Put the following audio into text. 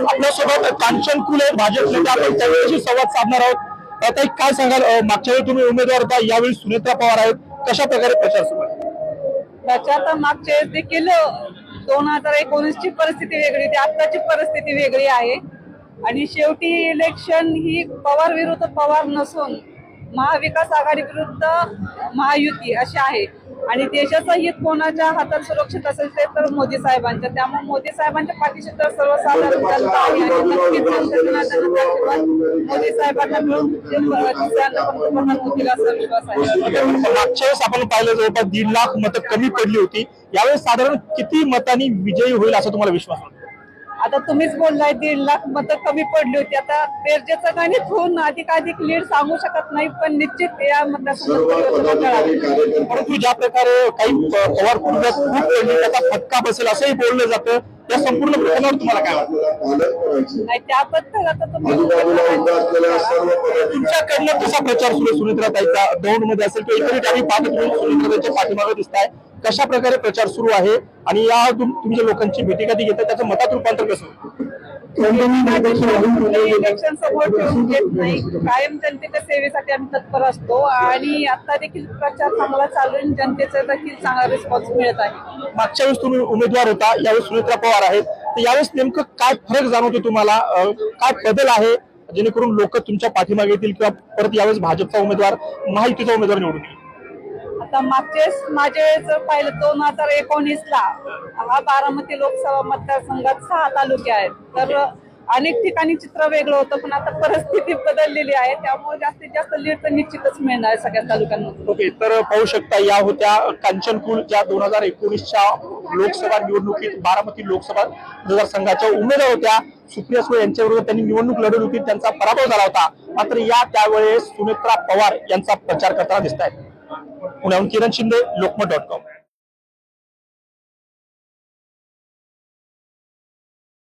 आपल्यासोबत कांचन कुले भाजप नेते आपण त्यांच्याशी संवाद साधणार आहोत. आता एक काय सांगाल? मागच्या वेळी तुम्ही उमेदवार होता यावेळी सुनेत्रा पवार आहेत. कशा प्रकारे प्रचार सुरू आहे? त्याच्यात मागच्या वेळेस देखील दोन हजार एकोणीस ची परिस्थिती वेगळी होती. आत्ताची परिस्थिती वेगळी आहे. आणि शेवटी इलेक्शन ही पवार विरुद्ध पवार नसून महाविकास आघाडी विरुद्ध महायुती अशी आहे. आणि देशाचं हित कोणाच्या हातात सुरक्षित असेल ते तर मोदी साहेबांच्या. त्यामुळे मोदी साहेबांच्या पाठीशी तर सर्वसाधारण जनता आहे मोदी साहेबांना मिळून ते तिसऱ्यांदा पंतप्रधान होतील असा विश्वास आहे. मागच्या वेळेस आपण पाहिलं जवळपास दीड लाख मतं कमी पडली होती. यावेळेस साधारण किती मतांनी विजयी होईल असं तुम्हाला विश्वास वाटतो? आता तुम्हीच बोललाय दीड लाख मतं कमी पडली होती आता बेरजेचं गणित होऊन अधिकाधिक लीड सांगू शकत नाही पण निश्चित या मतदारसंघात. परंतु ज्या प्रकारे काही पवार कुटुंबात खूप पडली त्याचा फटका बसेल असंही बोललं जातं या संपूर्ण प्रकरणावर तुम्हाला काय वाटतं? नाही त्याबद्दल आता तुम्ही तुमच्याकडनं कसा प्रचार सुरू आहे सुनित्रा ताईचा दौंडमध्ये असेल किंवा इतर ठिकाणी पाहत तुम्ही सुनित्रा ताईच्या पाठीमागे दिसताय. कशा प्रकारे प्रचार सुरू आहे? आणि या तुम- तुम्ही ज्या लोकांची भेटी कधी घेतात त्याचं मतात रूपांतर कसं होतं? इलेक्शन समोर ठेवून घेत नाही कायम जनतेच्या सेवेसाठी आम्ही तत्पर असतो आणि आता देखील प्रचार चांगला चालू आहे जनतेचा देखील चांगला रिस्पॉन्स मिळत आहे मागच्या वेळेस तुम्ही उमेदवार होता यावेळेस सुमित्रा पवार आहेत. तर यावेळेस नेमकं काय फरक जाणवतो तुम्हाला? काय बदल आहे? जेणेकरून लोक तुमच्या पाठीमागे येतील किंवा परत यावेळेस भाजपचा उमेदवार महायुतीचा उमेदवार निवडून येईल. आता मागचेच माझे पाहिलं दोन हजार एकोणीस ला हा बारामती लोकसभा मतदारसंघात सहा तालुके आहेत. तर अनेक ठिकाणी चित्र वेगळं होतं पण आता परिस्थिती बदललेली आहे. त्यामुळे जास्तीत जास्त लीड तर निश्चितच मिळणार आहे सगळ्या तालुक्यांमध्ये ओके तर पाहू शकता या होत्या कांचनकुल ज्या दोन हजार एकोणीसच्या लोकसभा निवडणुकीत बारामती लोकसभा मतदारसंघाच्या उमेदवार होत्या सुप्रिया सुळे यांच्याबरोबर त्यांनी निवडणूक लढवली होती त्यांचा पराभव झाला होता. मात्र या त्यावेळेस सुनेत्रा पवार यांचा प्रचार करताना दिसत आहेत पुण्याहून किरण शिंदे लोकमत डॉट कॉम.